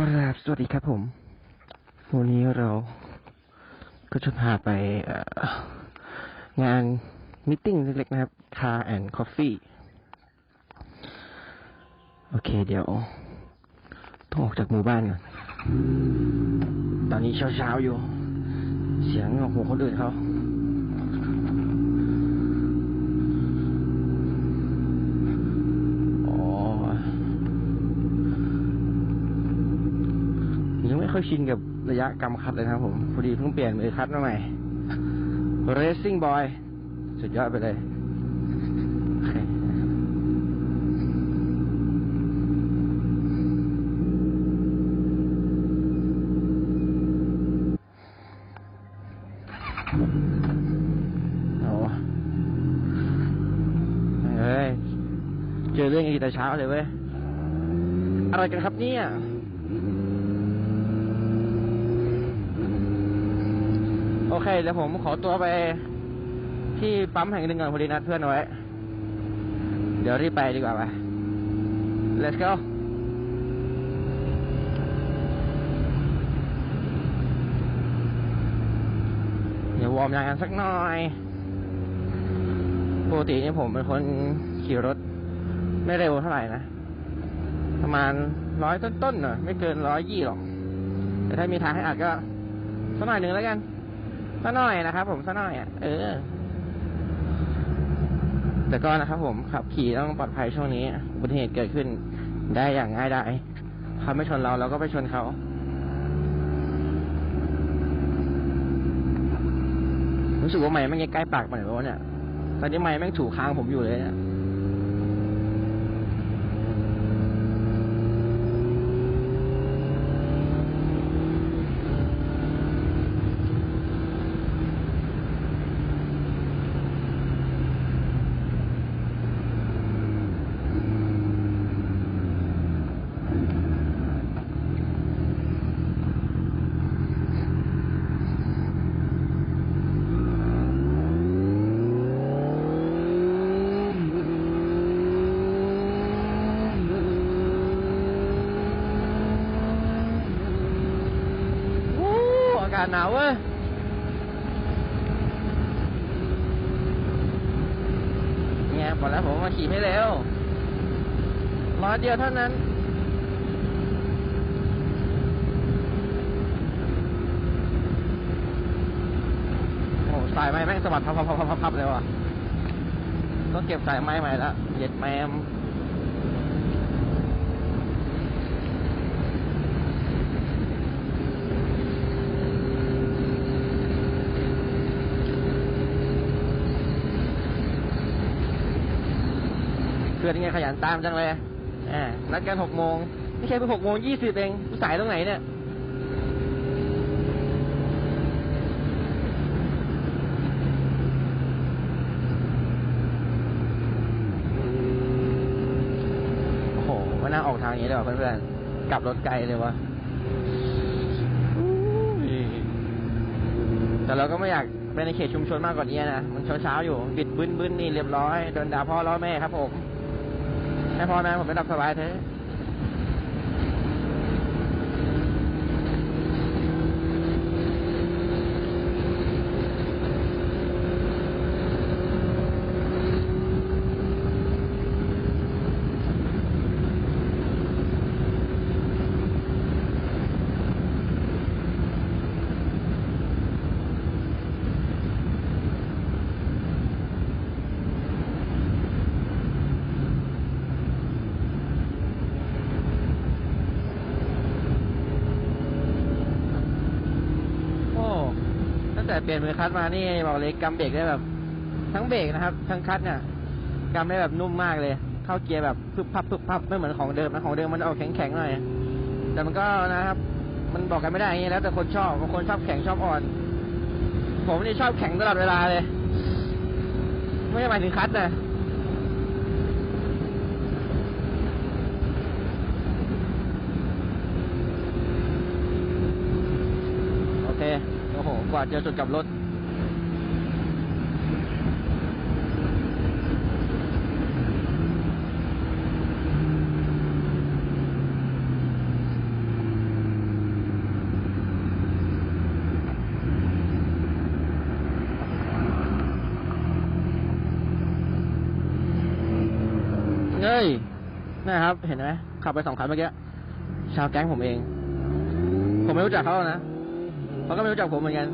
กราบสวัสดีครับผม วันนี้เราก็จะพาไปงานมิทติ้งเล็กๆนะครับ Car and Coffee โอเคเดี๋ยว ต้องออกจากหมู่บ้านก่อน ตอนนี้เช้าๆอยู่ เสียงของหัวคนอื่นเขา อ๋อ ยังไม่ค่ อยชินกับระยะกำคัดเลยนะครับผม พอดีเพิ่งเปลี่ยนมือคัดมาใหม่ Racing Boy สุดยอดไปเลยโออเฮ้ยเจอเรื่องอีกแต่เช้าเลยเว้ย อะไรกันครับเนี่ย โอเคเดี๋ยวผมขอตัวไปที่ปั๊มแห่งหนึ่งก่อนพอดีนัดเพื่อนไว้ เดี๋ยวรีบไปดีกว่าไป let's go เดี๋ยววอร์มยางกันสักหน่อยปกติเนี่ยผมเป็นคนขี่รถไม่เร็วเท่าไหร่นะ ประมาณร้อยต้นๆเนอะไม่เกินร้อยยี่หรอก แต่ถ้ามีทางให้อัดก็สักหน่อยหนึ่งแล้วกัน สักหน่อยนะครับผมสักหน่อยอะเออ แต่ก็นะครับผมขับขี่ต้องปลอดภัยช่วงนี้อุบัติเหตุเกิดขึ้นได้อย่างง่ายดายเขาไม่ชนเราเราก็ไปชนเขารู้สึกว่าไม่แม่งใกล้ปากไปไหนวะเนี่ย ตอนนี้ไม่แม่งถูกค้างผมอยู่เลยเนี่ยาศหนาวเว้ยเนี่ยบอกแล้วผมมาขี่ไม่เร็วร้อยเดียวเท่านั้นโอ้สายไม้แม่งสะบัดพับพับพับพับพับเลยว่ะต้องเก็บสายไม้ใหม่ละเย็ดแมม เพื่ อนยังไงขยันตามจังเลยอ่านัดกันหกโมงไม่ใช่เพิ่งหกโมงยี่สิบเองสายตรงไหนเนี่ยโอ้โหมานั่งออกทางอย่างนี้เลยว่ะเพื่อนๆกลับรถไกลเลยวะแต่เราก็ไม่อยากไปในเขตชุมชนมากกว่านี้นะ มันเช้าๆอยู่ บิดบึ้นบึ้นๆนี่เรียบร้อยโดนด่าพ่อล้อแม่ครับผม ให้พ่อแม่ผมไปรับสบายเถอะโอ้ตั้งแต่ เปลี่ยนมือคัดมานี่บอกเลยกำเบรกได้แบบ ทั้งเบรกนะครับ ทั้งคัดเนี่ยกำได้แบบนุ่มมากเลย เข้าเกียร์แบบพึบพับพึบพับไม่เหมือนของเดิมนะของเดิมมันจะออกแข็งๆหน่อยแต่มันก็นะครับ มันบอกกันไม่ได้อย่างนี้แล้ว แต่คนชอบบางคนชอบแข็งชอบอ่อน ผมนี่ชอบแข็งตลอดเวลาเลย ไม่ใช่หมายถึงคัดนะ กว่าจะจุดกลับรถเฮ้ยนี่ครับ เห็นไหมขับไปสองคันเมื่อกี้ ชาวแก๊งผมเอง ผมไม่รู้จักเขานะเขาก็ไม่รู้จักผมเหมือนกัน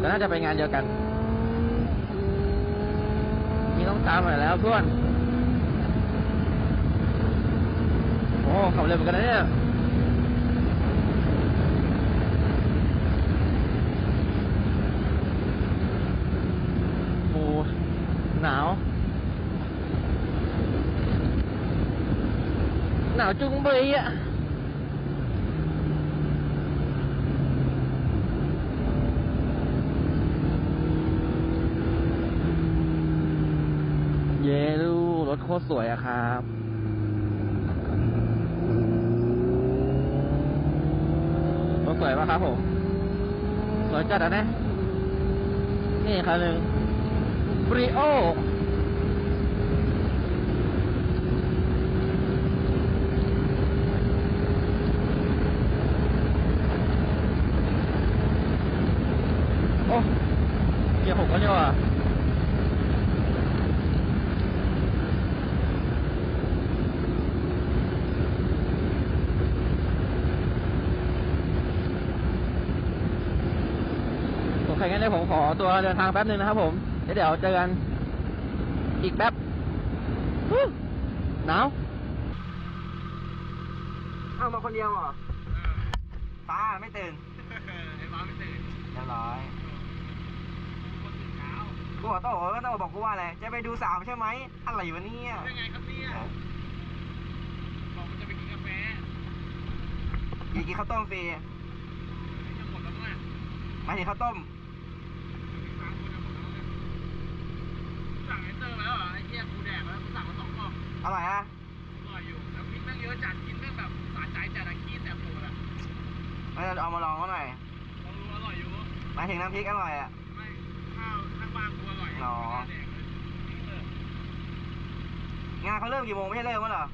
แต่น่าจะไปงานเดียวกัน นี่ต้องตามหน่อยแล้วเพื่อน โอ้ขับเร็วเหมือนกันนะเนี่ยโอ้หนาว หนาวจุงเบยอะ เยลูรถโคตรสวยอะครับรถสวยปะครับผม สวยจัดอะนะนี่คันหนึ่งบริโอเกียร์หกแล้วเนี่ยว่ะ โอ เคงั้นเดี๋ยวผมขอตัวเดินทางแป๊บนึงนะครับผมแล้วเดี๋ยวเจอกันอีกแป๊บฮู้หนาวเอามาคนเดียวเหรอป้าไม่ตื่นไอ้บ้าไม่ตื่นเรียบร้อยคนตื่นเช้ากูบอกโต้ก็โต้บอกกูว่าอะไร จะไปดูสามใช่ไหมอะไรอยู่เนี่ยยังไงครับเนี่ยบอกมันจะไปกินกาแฟอยากกินข้าวต้มฟรีจะหมดแล้วมั้งหมายถึงข้าวต้ม สามคนจะหมดแล้วเนี่ยสั่งไอ้เตอร์มาแล้ว เหรอไอ้เหี้ยกูแดกแล้วกูสั่งมาสองกล่องอร่อยอะอร่อยอยู่แล้วพริกแม่งเยอะจัดกินแม่งแบบสะใจจัดอะขี้แสบตัวอะเราจะเอามาลองเขาหน่อยลองดูอร่อยอยู่หมายถึงน้ำพริกอร่อยอะไม่ข้าวข้างบ้านกูอร่อยอ๋อ ไม่ได้แดกเลยจริงเถอะงานเขาเริ่มกี่โมงไม่ใช่เริ่มมั้งเหรอ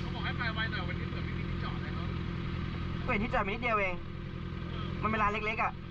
เขาบอกให้ไปไวหน่อยวันนี้เผื่อไม่มีที่จอดเลยเขากูเห็นที่จอดมีนิดเดียวเอง เออมันเป็นร้านเล็กๆอะเ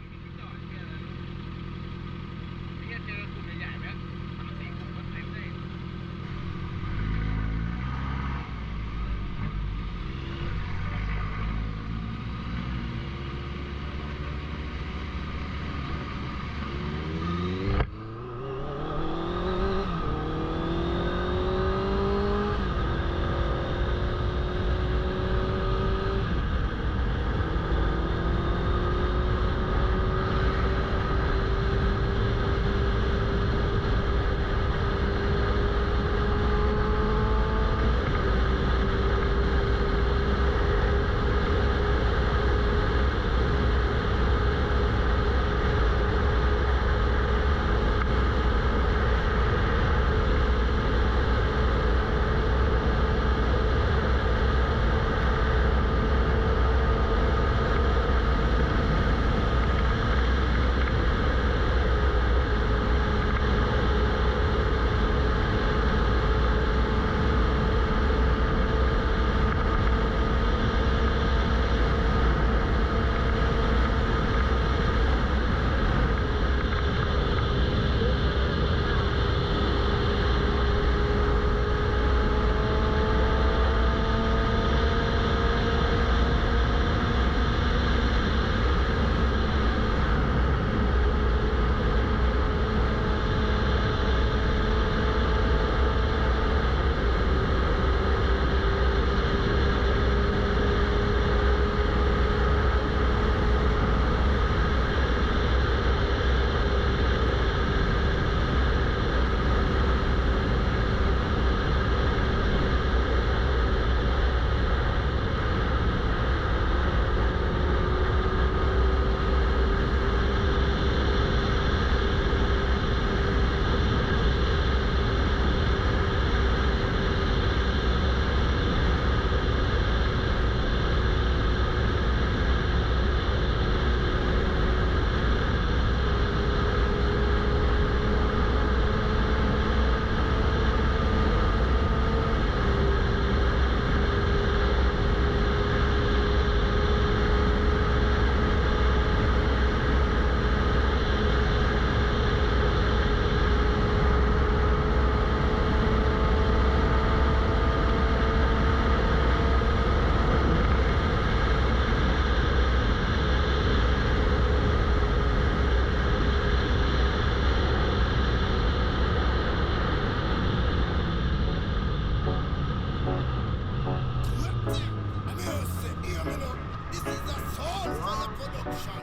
Shine.